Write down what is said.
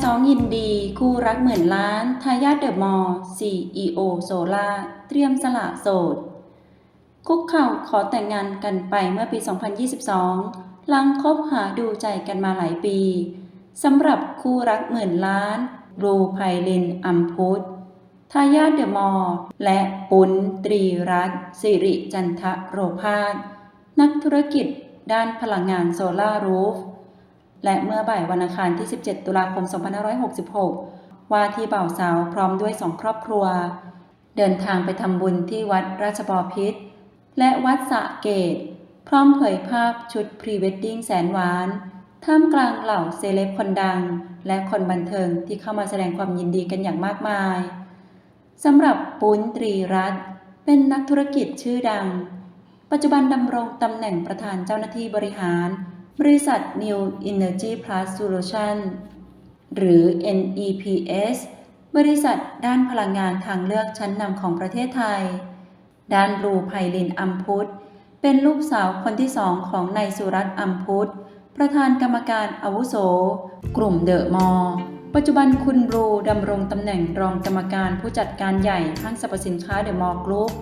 สองยินดีคู่รักหมื่นล้านทายาทเดอะมอลล์ CEO โซล่าเตรียมสละโสด คุกเข่าขอแต่งงานกันไปเมื่อปี 2022 หลังคบหาดูใจกันมาหลายปีสำหรับคู่รักหมื่นล้านรูไพลินอัมพุทธทายาทเดอะมอลล์และปุณตรีรัตน์สิริจันทะโรพาสนักธุรกิจด้านพลังงานโซลารูฟ และเมื่อบ่ายวันอังคารที่ 17 ตุลาคม 2566 ว่าที่บ่าวสาวพร้อมด้วยสองครอบครัว เดินทางไปทำบุญที่วัดราชบอพิษและวัดสะเกต พร้อมเผยภาพชุดพรีเวดดิ้งแสนหวาน ท่ามกลางเหล่าเซเลบคนดัง และคนบันเทิงที่เข้ามาแสดงความยินดีกันอย่างมากมายสำหรับปุ้นตรีรัตน์เป็นนักธุรกิจชื่อดัง ปัจจุบันดำรงตำแหน่งประธานเจ้าหน้าที่บริหาร บริษัท New Energy Plus Solution หรือ NEPS บริษัทด้านพลังงานทางเลือกชั้นนำของประเทศไทย ด้านรูไพลินอัมพุทธเป็นลูกสาวคนที่สองของนายสุรัตน์อัมพุทธประธานกรรมการอาวุโส กลุ่มเดอะมอปัจจุบันคุณรูดำรงตำแหน่งรองกรรมการผู้จัดการใหญ่ห้างสรรพสินค้าเดอะมอลล์กรุ๊ป